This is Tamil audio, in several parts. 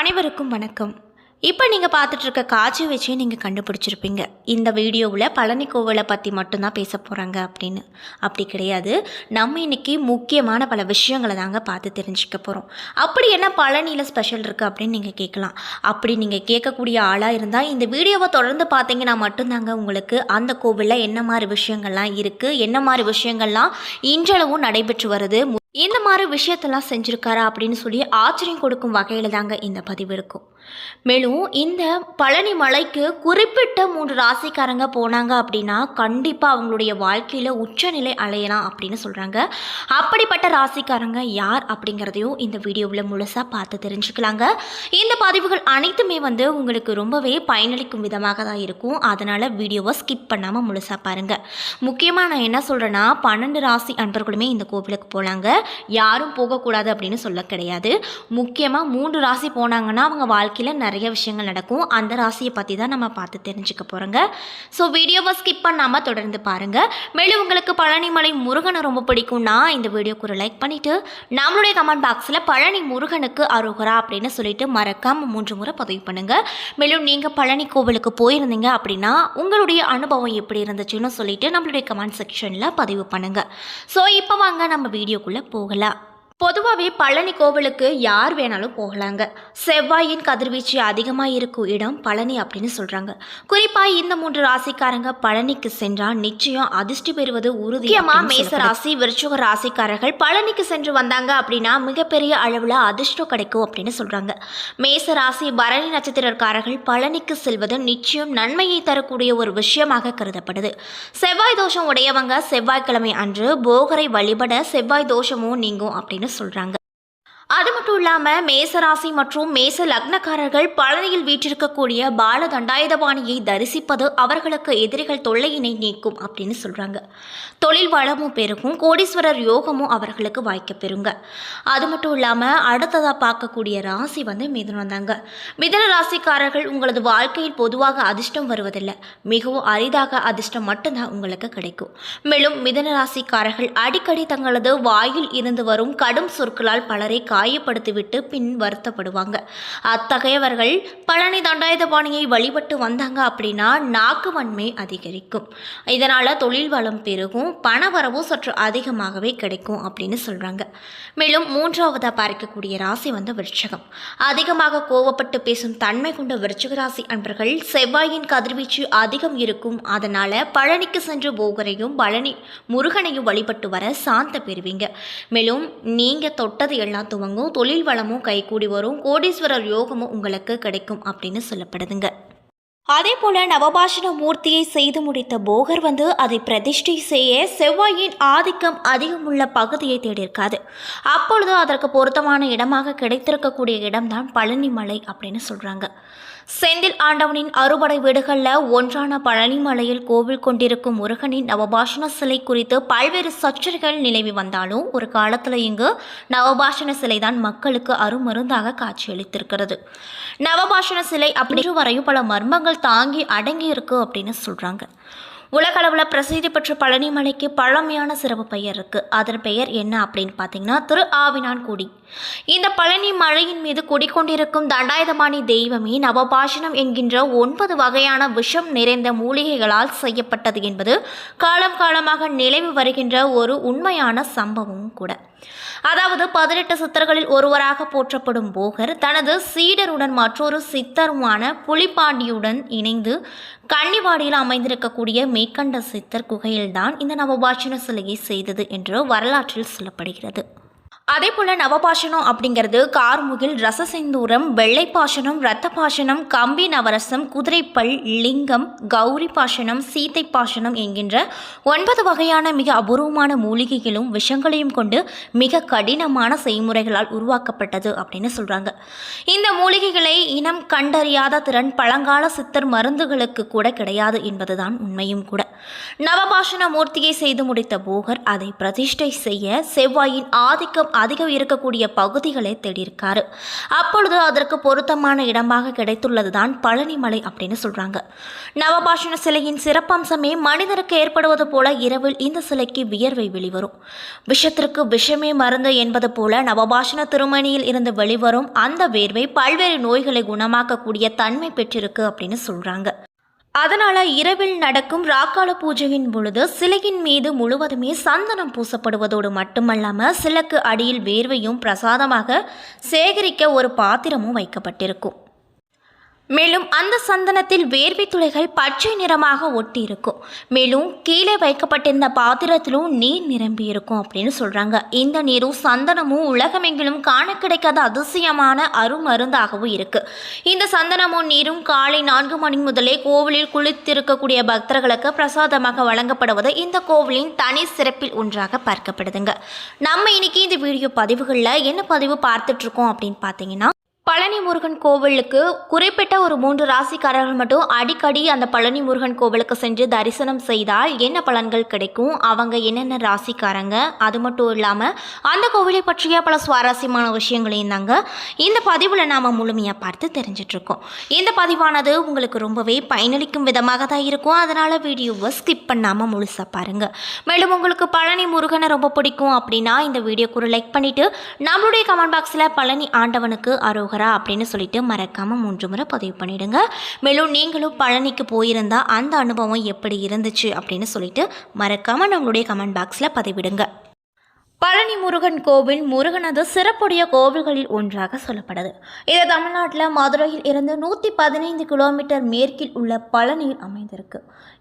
அனைவருக்கும் வணக்கம். இப்போ நீங்கள் பார்த்துட்ருக்க காட்சி வச்சே நீங்கள் கண்டுபிடிச்சிருப்பீங்க. இந்த வீடியோவில் பழனி கோவிலை பற்றி மட்டும்தான் பேச போகிறாங்க அப்படின்னு. அப்படி கிடையாது. நம்ம இன்னைக்கு முக்கியமான பல விஷயங்களை தாங்க பார்த்து தெரிஞ்சுக்க போகிறோம் அப்படி என்ன பழனியில் ஸ்பெஷல் இருக்குது அப்படின்னு நீங்கள் கேட்கலாம். அப்படி நீங்கள் கேட்கக்கூடிய ஆளாக இருந்தால் இந்த வீடியோவை தொடர்ந்து பார்த்தீங்கன்னா மட்டும்தாங்க உங்களுக்கு அந்த கோவிலில் என்ன மாதிரி விஷயங்கள்லாம் இருக்குது என்ன மாதிரி விஷயங்கள்லாம் இன்றளவும் நடைபெற்று வருது இந்த மாதிரி விஷயத்தெல்லாம் செஞ்சுருக்காரா அப்படின்னு சொல்லி ஆச்சரியம் கொடுக்கும் வகையில் தாங்க இந்த பதிவு இருக்கும். மேலும் இந்த பழனி மலைக்கு குறிப்பிட்ட மூன்று ராசிக்காரங்க போனாங்க அப்படின்னா கண்டிப்பாக அவங்களுடைய வாழ்க்கையில் உச்சநிலை அலையலாம் அப்படின்னு சொல்கிறாங்க அப்படிப்பட்ட ராசிக்காரங்க யார் அப்படிங்கிறதையும் இந்த வீடியோவில் முழுசாக பார்த்து தெரிஞ்சுக்கலாங்க. இந்த பதிவுகள் அனைத்துமே வந்து உங்களுக்கு ரொம்பவே பயனளிக்கும் விதமாக தான் இருக்கும். அதனால் வீடியோவை ஸ்கிப் பண்ணாமல் முழுசாக பாருங்கள் முக்கியமாக நான் என்ன சொல்கிறேன்னா பன்னெண்டு ராசி அன்பர்களுமே இந்த கோவிலுக்கு போகலாங்க யாரும் போகக்கூடாது அப்படின்னு சொல்ல கிடையாது. முக்கியமாக மூன்று ராசி போனாங்கன்னா அவங்க வாழ்க்கையில் நிறைய விஷயங்கள் நடக்கும். அந்த ராசியை பற்றி தான் நம்ம பார்த்து தெரிஞ்சுக்க போகிறோங்க ஸோ வீடியோவை ஸ்கிப் பண்ணாமல் தொடர்ந்து பாருங்கள் மேலும் உங்களுக்கு பழனிமலை முருகனை ரொம்ப பிடிக்கும்னா இந்த வீடியோக்கு ஒரு லைக் பண்ணிவிட்டு நம்மளுடைய கமெண்ட் பாக்ஸில் பழனி முருகனுக்கு அருகரா அப்படின்னு சொல்லிட்டு மறக்காமல் மூன்று முறை பதிவு பண்ணுங்கள் மேலும் நீங்கள் பழனி கோவிலுக்கு போயிருந்தீங்க அப்படின்னா உங்களுடைய அனுபவம் எப்படி இருந்துச்சுன்னு சொல்லிட்டு நம்மளுடைய கமெண்ட் செக்ஷனில் பதிவு பண்ணுங்கள் ஸோ இப்போ வாங்க நம்ம வீடியோக்குள்ளே போகலாம். பொதுவாகவே பழனி கோவிலுக்கு யார் வேணாலும் போகலாங்க. செவ்வாயின் கதிர்வீச்சு அதிகமாக இருக்கும் இடம் பழனி அப்படின்னு சொல்கிறாங்க குறிப்பாக இந்த மூன்று ராசிக்காரங்க பழனிக்கு சென்றால் நிச்சயம் அதிர்ஷ்டி பெறுவது உறுதி முக்கியமாக மேச ராசி விருச்சுக ராசிக்காரர்கள் பழனிக்கு சென்று வந்தாங்க அப்படின்னா மிகப்பெரிய அளவில் அதிர்ஷ்டம் கிடைக்கும் அப்படின்னு சொல்கிறாங்க மேச ராசி பரணி நட்சத்திரக்காரர்கள் பழனிக்கு செல்வது நிச்சயம் நன்மையை தரக்கூடிய ஒரு விஷயமாக கருதப்படுது. செவ்வாய் தோஷம் உடையவங்க செவ்வாய்க்கிழமை அன்று போகரை வழிபட செவ்வாய் தோஷமும் நீங்கும் அப்படின்னு சொல்கிறாங்க அது மட்டும் இல்லாமல் மேசராசி மற்றும் மேச லக்னக்காரர்கள் பழனியில் வீற்றிருக்கக்கூடிய பால தண்டாயுதபாணியை தரிசிப்பது அவர்களுக்கு எதிரிகள் தொல்லையினை நீக்கும் அப்படின்னு சொல்கிறாங்க தொழில் வளமும் பெருகும் கோடீஸ்வரர் யோகமும் அவர்களுக்கு வாய்க்க பெறுங்க. அது மட்டும் இல்லாமல் அடுத்ததாக பார்க்கக்கூடிய ராசி வந்து மிதுனம் தாங்க. மிதன ராசிக்காரர்கள் உங்களது வாழ்க்கையில் பொதுவாக அதிர்ஷ்டம் வருவதில்லை. மிகவும் அரிதாக அதிர்ஷ்டம் மட்டும்தான் உங்களுக்கு கிடைக்கும். மேலும் மிதன ராசிக்காரர்கள் அடிக்கடி தங்களது வாயில் இருந்து வரும் கடும் சொற்களால் பலரை காயப்படுத்திவிட்டு பின் வருத்தப்படுவாங்க. அத்தகையவர்கள் பழனி தண்டாயுதபாணியை வழிபட்டு வந்தாங்க அப்படின்னா நாக்கு வன்மை அதிகரிக்கும். இதனால் தொழில் வளம் பெருகும் பணவரவும் சற்று அதிகமாகவே கிடைக்கும் அப்படின்னு சொல்கிறாங்க மேலும் மூன்றாவதாக பார்க்கக்கூடிய ராசி வந்து விருட்சகம் அதிகமாக கோவப்பட்டு பேசும் தன்மை கொண்ட விருட்சக ராசி அன்பர்கள் செவ்வாயின் கதிர்வீச்சு அதிகம் இருக்கும். அதனால் பழனிக்கு சென்று போகரையும் பழனி முருகனையும் வழிபட்டு வர சாந்த பெறுவீங்க. மேலும் நீங்கள் தொட்டது எல்லாம் துவங்கும் தொழில் வளமும் கைகூடி வரும் கோடீஸ்வரர் யோகமும் உங்களுக்கு கிடைக்கும் அப்படின்னு சொல்லப்படுதுங்க. அதே போல நவபாஷண மூர்த்தியை செய்து முடித்த போகர் வந்து அதை பிரதிஷ்டை செய்ய செவ்வாயின் ஆதிக்கம் அதிகமுள்ள பகுதியை தேடியிருக்காது அப்பொழுது அதற்கு பொருத்தமான இடமாக கிடைத்திருக்கக்கூடிய இடம்தான் பழனிமலை அப்படின்னு சொல்கிறாங்க செந்தில் ஆண்டவனின் அறுபடை வீடுகளில் ஒன்றான பழனிமலையில் கோவில் கொண்டிருக்கும் முருகனின் நவபாஷண சிலை குறித்து பல்வேறு சர்ச்சைகள் நிலவி வந்தாலும் ஒரு காலத்தில் இங்கு நவபாஷண சிலை தான் மக்களுக்கு அருமருந்தாக காட்சியளித்திருக்கிறது. நவபாஷண சிலை அப்படி வரையும் பல மர்மங்கள் தாங்கி அடங்கி இருக்கு அப்படின்னு சொல்கிறாங்க உலகளவில் பிரசித்தி பெற்ற பழனிமலைக்கு பழமையான சிறப்பு பெயர் இருக்குது அதன் பெயர் என்ன அப்படின்னு பார்த்தீங்கன்னா திரு ஆவினான்குடி இந்த பழனி மழையின் மீது குடிக்கொண்டிருக்கும் தண்டாயுதபாணி தெய்வமே நவபாஷணம் என்கின்ற ஒன்பது வகையான விஷம் நிறைந்த மூலிகைகளால் செய்யப்பட்டது என்பது காலம் காலமாக நிலவி வருகின்ற ஒரு உண்மையான சம்பவமும் கூட. அதாவது பதினெட்டு சித்தர்களில் ஒருவராக போற்றப்படும் போகர் தனது சீடருடன் மற்றொரு சித்தருமான புலிப்பாண்டியுடன் இணைந்து கன்னிவாடியில் அமைந்திருக்கக்கூடிய மேற்கண்ட சித்தர் குகையில்தான் இந்த நவபாஷண சிலையை செய்தது என்று வரலாற்றில் சொல்லப்படுகிறது. அதே போல் நவபாஷணம் அப்படிங்கிறது கார்முகில் ரசசிந்தூரம் வெள்ளை பாஷணம் ரத்த பாஷணம் கம்பி நவரசம் குதிரைப்பல் லிங்கம் கௌரி பாஷணம் சீத்தை பாஷணம் என்கின்ற ஒன்பது வகையான மிக அபூர்வமான மூலிகைகளும் விஷங்களையும் கொண்டு மிக கடினமான செய்முறைகளால் உருவாக்கப்பட்டது அப்படின்னு சொல்கிறாங்க இந்த மூலிகைகளை இனம் கண்டறியாத திறன் பழங்கால சித்தர் மருந்துகளுக்கு கூட கிடையாது என்பதுதான் உண்மையும் கூட. நவபாஷண மூர்த்தியை செய்து முடித்த போகர் அதை பிரதிஷ்டை செய்ய செவ்வாயின் ஆதிக்கம் அதிகம் இருக்கக்கூடிய பகுதிகளை தேடியிருக்காரு. அப்பொழுது அதற்கு பொருத்தமான இடமாக கிடைத்துள்ளதுதான் பழனிமலை அப்படின்னு சொல்றாங்க. நவபாஷண சிலையின் சிறப்பம்சமே மனிதருக்கு ஏற்படுவது போல இரவில் இந்த சிலைக்கு வியர்வை வெளிவரும். விஷத்திற்கு விஷமே மருந்து என்பது போல நவபாஷண திருமணியில் இருந்து வெளிவரும் அந்த வேர்வை பல்வேறு நோய்களை குணமாக்கக்கூடிய தன்மை பெற்றிருக்கு அப்படின்னு சொல்றாங்க. அதனால இரவில் நடக்கும் ராக்கால பூஜையின் பொழுது சிலையின் மீது முழுவதுமே சந்தனம் பூசப்படுவதோடு மட்டுமல்லாமல் சிலக்கு அடியில் வேர்வையும் பிரசாதமாக சேகரிக்க ஒரு பாத்திரமும் வைக்கப்பட்டிருக்கும். மேலும் அந்த சந்தனத்தில் வேர்வை துளைகள் பச்சை நிறமாக ஒட்டி இருக்கும் மேலும் கீழே வைக்கப்பட்டிருந்த பாத்திரத்திலும் நீர் நிரம்பி இருக்கும் அப்படின்னு சொல்கிறாங்க இந்த நீரும் சந்தனமும் உலகமெங்கிலும் காண கிடைக்காத அதிசயமான அருமருந்தாகவும் இருக்கு. இந்த சந்தனமும் நீரும் காலை நான்கு மணி முதலே கோவிலில் குளித்திருக்கக்கூடிய பக்தர்களுக்கு பிரசாதமாக வழங்கப்படுவது இந்த கோவிலின் தனி சிறப்பில் ஒன்றாக பார்க்கப்படுதுங்க. நம்ம இன்னைக்கு இந்த வீடியோ பதிவுகளில் என்ன பதிவு பார்த்துட்ருக்கோம் அப்படின்னு பார்த்தீங்கன்னா பழனி முருகன் கோவிலுக்கு குறிப்பிட்ட ஒரு மூன்று ராசிக்காரர்கள் மட்டும் அடிக்கடி அந்த பழனி முருகன் கோவிலுக்கு சென்று தரிசனம் செய்தால் என்ன பலன்கள் கிடைக்கும்? அவங்க என்னென்ன ராசிக்காரங்க? அது மட்டும் இல்லாமல் அந்த கோவிலை பற்றிய பல சுவாரஸ்யமான விஷயங்களையும் தாங்க இந்த பதிவில் நாம் முழுமையாக பார்த்து தெரிஞ்சிட்ருக்கோம் இந்த பதிவானது உங்களுக்கு ரொம்பவே பயனளிக்கும் விதமாக தான் இருக்கும். அதனால் வீடியோவை ஸ்கிப் பண்ணாமல் முழுசாக பாருங்கள் மேலும் உங்களுக்கு பழனி முருகனை ரொம்ப பிடிக்கும் அப்படின்னா இந்த வீடியோக்கு ஒரு லைக் பண்ணிவிட்டு நம்மளுடைய கமெண்ட் பாக்ஸில் பழனி ஆண்டவனுக்கு அரோகர் அப்படின்னு சொல்லிட்டு மறக்காமல் மூன்று முறை பதிவு பண்ணிவிடுங்க மேலும் நீங்களும் பழனிக்கு போயிருந்தால் அந்த அனுபவம் எப்படி இருந்துச்சு அப்படின்னு சொல்லிட்டு மறக்காமல் நம்மளுடைய கமெண்ட் பாக்ஸில் பதிவிடுங்க. பழனி முருகன் கோவில் முருகனது சிறப்புடைய கோவில்களில் ஒன்றாக சொல்லப்படுது இது தமிழ்நாட்டில் மதுரையில் இருந்து நூற்றி பதினைந்து கிலோமீட்டர் மேற்கில் உள்ள பழனியில் அமைந்திருக்கு.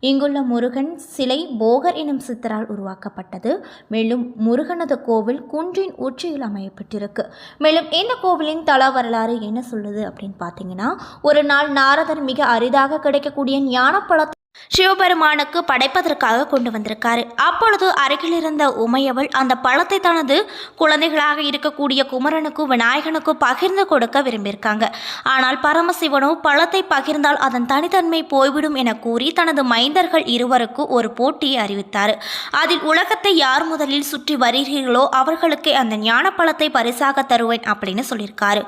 இங்குள்ள முருகன் சிலை போகர் எனும் சித்தரால் உருவாக்கப்பட்டது. மேலும் முருகனது கோவில் குன்றின் உச்சியில் அமையப்பட்டிருக்கு. மேலும் இந்த கோவிலின் தல வரலாறு என்ன சொல்லுது அப்படின்னு பார்த்தீங்கன்னா ஒரு நாள் நாரதர் மிக அரிதாக கிடைக்கக்கூடிய ஞானப்பழத்தை சிவபெருமானுக்கு படைப்பதற்காக கொண்டு வந்திருக்காரு. அப்பொழுது அருகில் இருந்த உமையவள் அந்த பழத்தை தனது குழந்தைகளாக இருக்கக்கூடிய குமரனுக்கும் விநாயகனுக்கும் பகிர்ந்து கொடுக்க விரும்பியிருக்காங்க. ஆனால் பரமசிவனோ பழத்தை பகிர்ந்தால் அதன் தனித்தன்மை போய்விடும் என கூறி தனது மைந்தர்கள் இருவருக்கும் ஒரு போட்டியை அறிவித்தார். அதில் உலகத்தை யார் முதலில் சுற்றி வருகிறீர்களோ அவர்களுக்கு அந்த ஞான பழத்தை பரிசாக தருவேன் அப்படின்னு சொல்லியிருக்காரு.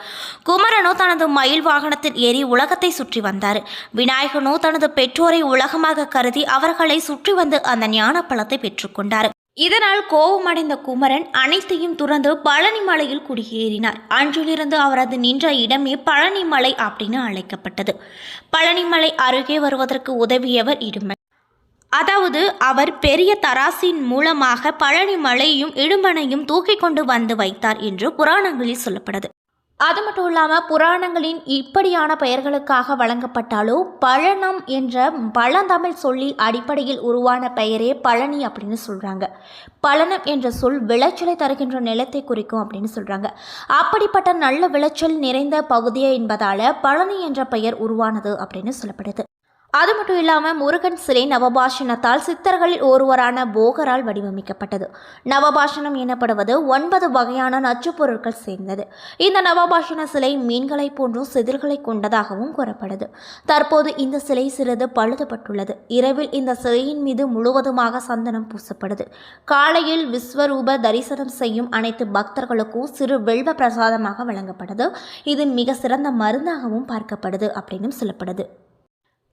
குமரனோ தனது மயில் வாகனத்தில் ஏறி உலகத்தை சுற்றி வந்தார். விநாயகனோ தனது பெற்றோரை உலக உலகமாக கருதி அவர்களை சுற்றி வந்து அந்த ஞான பழத்தை பெற்றுக்கொண்டார் இதனால் கோபமடைந்த குமரன் அனைத்தையும் துறந்து பழனி மலையில் குடியேறினார். அன்றிலிருந்து அவரது நின்ற இடமே பழனிமலை அப்படின்னு அழைக்கப்பட்டது. பழனிமலை அருகே வருவதற்கு உதவியவர் இடுமன். அதாவது அவர் பெரிய தராசின் மூலமாக பழனி மலையும் இடுமனையும் தூக்கி கொண்டு வந்து வைத்தார் என்று புராணங்களில் சொல்லப்படுது. அது மட்டும் இல்லாமல் புராணங்களின் இப்படியான பெயர்களுக்காக வழங்கப்பட்டாலோ பழனம் என்ற பழந்தமிழ் சொல்லில் அடிப்படையில் உருவான பெயரே பழனி அப்படின்னு சொல்கிறாங்க பழனம் என்ற சொல் விளைச்சலை தருகின்ற நிலத்தை குறிக்கும் அப்படின்னு சொல்கிறாங்க அப்படிப்பட்ட நல்ல விளைச்சல் நிறைந்த பகுதியே என்பதால் பழனி என்ற பெயர் உருவானது அப்படின்னு சொல்லப்படுது. அது மட்டும் இல்லாமல் முருகன் சிலை நவபாஷணத்தால் சித்தர்களில் ஒருவரான போகரால் வடிவமைக்கப்பட்டது. நவபாஷணம் எனப்படுவது ஒன்பது வகையான நச்சுப் பொருட்கள் சேர்ந்தது. இந்த நவபாஷண சிலை மீன்களைப் போன்றும் செதில்களை கொண்டதாகவும் கூறப்படுது. தற்போது இந்த சிலை சிறிது பழுதுபட்டுள்ளது. இரவில் இந்த சிலையின் மீது முழுவதுமாக சந்தனம் பூசப்படுது. காலையில் விஸ்வரூப தரிசனம் செய்யும் அனைத்து பக்தர்களுக்கும் சிறு வெல்வ பிரசாதமாக வழங்கப்படுது. இது மிக சிறந்த மருந்தாகவும் பார்க்கப்படுது அப்படின்னும் சொல்லப்படுது.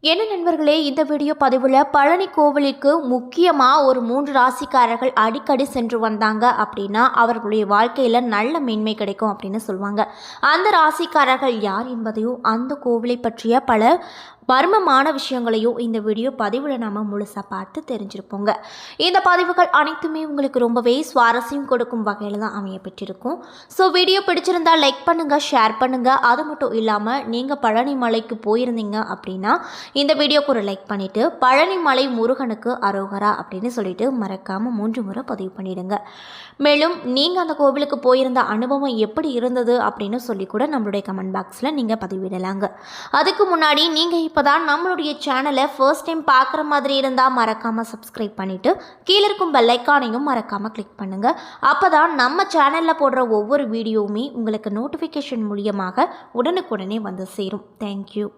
என்ன நண்பர்களே இந்த வீடியோ பதிவில் பழனி கோவிலுக்கு முக்கியமாக ஒரு மூன்று ராசிக்காரர்கள் அடிக்கடி சென்று வந்தாங்க அப்படின்னா அவர்களுடைய வாழ்க்கையில் நல்ல மேன்மை கிடைக்கும் அப்படின்னு சொல்லுவாங்க. அந்த ராசிக்காரர்கள் யார் என்பதையும் அந்த கோவிலை பற்றிய பல மர்மமான விஷயங்களையும் இந்த வீடியோ பதிவில் நாம் முழுசாக பார்த்து தெரிஞ்சிருப்போங்க. இந்த பதிவுகள் அனைத்துமே உங்களுக்கு ரொம்பவே சுவாரஸ்யம் கொடுக்கும் வகையில் தான் அமைய பெற்றிருக்கும். ஸோ வீடியோ பிடிச்சிருந்தால் லைக் பண்ணுங்கள் ஷேர் பண்ணுங்கள் அது மட்டும் இல்லாமல் நீங்கள் பழனி மலைக்கு போயிருந்தீங்க அப்படின்னா இந்த வீடியோக்கு ஒரு லைக் பண்ணிவிட்டு பழனி மலை முருகனுக்கு அரோகரா அப்படின்னு சொல்லிட்டு மறக்காமல் மூன்று முறை பதிவு பண்ணிடுங்க. மேலும் நீங்கள் அந்த கோவிலுக்கு போயிருந்த அனுபவம் எப்படி இருந்தது அப்படின்னு சொல்லி கூட நம்மளுடைய கமெண்ட் பாக்ஸில் நீங்கள் பதிவிடலாங்க. அதுக்கு முன்னாடி நீங்கள் இப்போ தான் நம்மளுடைய சேனலை ஃபர்ஸ்ட் டைம் பார்க்குற மாதிரி இருந்தால் மறக்காமல் சப்ஸ்கிரைப் பண்ணிவிட்டு கீழே இருக்கும் பெல்லைக்கானையும் மறக்காமல் கிளிக் பண்ணுங்கள் அப்போ தான் நம்ம சேனலில் போடுற ஒவ்வொரு வீடியோவுமே உங்களுக்கு நோட்டிஃபிகேஷன் மூலியமாக உடனுக்குடனே வந்து சேரும். தேங்க்யூ